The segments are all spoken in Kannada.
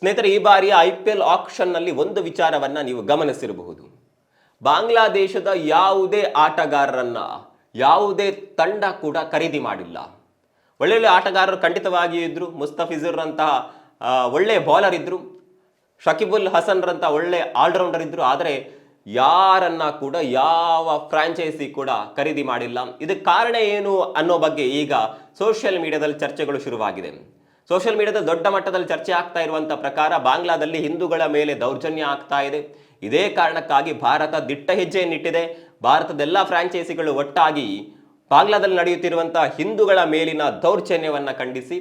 ಸ್ನೇಹಿತರೆ, ಈ ಬಾರಿಯ ಐ ಪಿ ಎಲ್ ಆಕ್ಷನ್ನಲ್ಲಿ ಒಂದು ವಿಚಾರವನ್ನು ನೀವು ಗಮನಿಸಿರಬಹುದು. ಬಾಂಗ್ಲಾದೇಶದ ಯಾವುದೇ ಆಟಗಾರರನ್ನು ಯಾವುದೇ ತಂಡ ಕೂಡ ಖರೀದಿ ಮಾಡಿಲ್ಲ. ಒಳ್ಳೊಳ್ಳೆ ಆಟಗಾರರು ಖಂಡಿತವಾಗಿಯೂ ಇದ್ದರು ಮುಸ್ತಫಿಜುರ್ರಂತಹ ಒಳ್ಳೆಯ ಬೌಲರ್ ಇದ್ದರು ಶಕೀಬುಲ್ ಹಸನ್ರಂತಹ ಒಳ್ಳೆ ಆಲ್ರೌಂಡರ್ ಇದ್ದರು ಆದರೆ ಯಾರನ್ನ ಕೂಡ, ಯಾವ ಫ್ರಾಂಚೈಸಿ ಕೂಡ ಖರೀದಿ ಮಾಡಿಲ್ಲ. ಇದಕ್ಕೆ ಕಾರಣ ಏನು ಅನ್ನೋ ಬಗ್ಗೆ ಈಗ ಸೋಷಿಯಲ್ ಮೀಡಿಯಾದಲ್ಲಿ ಚರ್ಚೆಗಳು ಶುರುವಾಗಿದೆ. ಸೋಷಿಯಲ್ ಮೀಡಿಯಾದ ದೊಡ್ಡ ಮಟ್ಟದಲ್ಲಿ ಚರ್ಚೆ ಆಗ್ತಾ ಇರುವಂತ ಪ್ರಕಾರ ಬಾಂಗ್ಲಾದಲ್ಲಿ ಹಿಂದೂಗಳ ಮೇಲೆ ದೌರ್ಜನ್ಯ ಆಗ್ತಾ ಇದೆ. ಇದೇ ಕಾರಣಕ್ಕಾಗಿ ಭಾರತ ದಿಟ್ಟ ಹೆಜ್ಜೆಯನ್ನಿಟ್ಟಿದೆ ಭಾರತದ ಎಲ್ಲ ಫ್ರಾಂಚೈಸಿಗಳು ಒಟ್ಟಾಗಿ ಬಾಂಗ್ಲಾದಲ್ಲಿ ನಡೆಯುತ್ತಿರುವಂತಹ ಹಿಂದೂಗಳ ಮೇಲಿನ ದೌರ್ಜನ್ಯವನ್ನು ಖಂಡಿಸಿ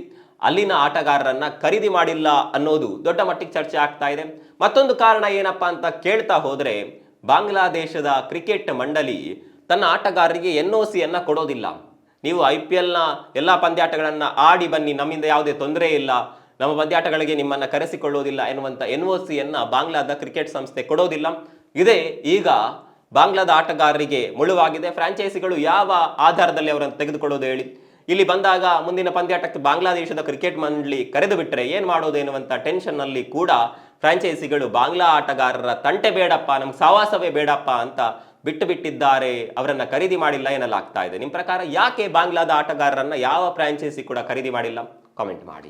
ಅಲ್ಲಿನ ಆಟಗಾರರನ್ನ ಖರೀದಿ ಮಾಡಿಲ್ಲ ಅನ್ನೋದು ದೊಡ್ಡ ಮಟ್ಟಿಗೆ ಚರ್ಚೆ ಆಗ್ತಾ ಇದೆ. ಮತ್ತೊಂದು ಕಾರಣ ಏನಪ್ಪಾ ಅಂತ ಕೇಳ್ತಾ ಹೋದ್ರೆ ಬಾಂಗ್ಲಾದೇಶದ ಕ್ರಿಕೆಟ್ ಮಂಡಳಿ ತನ್ನ ಆಟಗಾರರಿಗೆ ಎನ್ ಒ ಸಿಯನ್ನು ಕೊಡೋದಿಲ್ಲ. ನೀವು ಐ ಪಿ ಎಲ್ನ ಎಲ್ಲ ಪಂದ್ಯಾಟಗಳನ್ನು ಆಡಿ ಬನ್ನಿ. ನಮ್ಮಿಂದ ಯಾವುದೇ ತೊಂದರೆ ಇಲ್ಲ. ನಮ್ಮ ಪಂದ್ಯಾಟಗಳಿಗೆ ನಿಮ್ಮನ್ನು ಕರೆಸಿಕೊಳ್ಳುವುದಿಲ್ಲ ಎನ್ನುವಂಥ ಎನ್ ಒ ಸಿಯನ್ನು ಬಾಂಗ್ಲಾದ ಕ್ರಿಕೆಟ್ ಸಂಸ್ಥೆ ಕೊಡೋದಿಲ್ಲ. ಇದೇ ಈಗ ಬಾಂಗ್ಲಾದ ಆಟಗಾರರಿಗೆ ಮುಳುವಾಗಿದೆ. ಫ್ರಾಂಚೈಸಿಗಳು ಯಾವ ಆಧಾರದಲ್ಲಿ ಅವರನ್ನು ತೆಗೆದುಕೊಳ್ಳೋದು ಹೇಳಿ. ಇಲ್ಲಿ ಬಂದಾಗ ಮುಂದಿನ ಪಂದ್ಯಾಟಕ್ಕೆ ಬಾಂಗ್ಲಾದೇಶದ ಕ್ರಿಕೆಟ್ ಮಂಡಳಿ ಕರೆದು ಬಿಟ್ಟರೆ ಏನು ಮಾಡೋದು ಎನ್ನುವಂಥ ಟೆನ್ಷನ್ನಲ್ಲಿ ಕೂಡ ಫ್ರಾಂಚೈಸಿಗಳು ಬಾಂಗ್ಲಾ ಆಟಗಾರರ ತಂಟೆ ಬೇಡಪ್ಪ, ನಮ್ಗೆ ಸವಾಸವೇ ಬೇಡಪ್ಪ ಅಂತ ಬಿಟ್ಟು ಬಿಟ್ಟಿದ್ದಾರೆ, ಅವರನ್ನ ಖರೀದಿ ಮಾಡಿಲ್ಲ ಎನ್ನಲಾಗ್ತಾ ಇದೆ. ನಿಮ್ಮ ಪ್ರಕಾರ ಯಾಕೆ ಬಾಂಗ್ಲಾದ ಆಟಗಾರರನ್ನ ಯಾವ ಫ್ರಾಂಚೈಸಿ ಕೂಡ ಖರೀದಿ ಮಾಡಿಲ್ಲ? ಕಾಮೆಂಟ್ ಮಾಡಿ.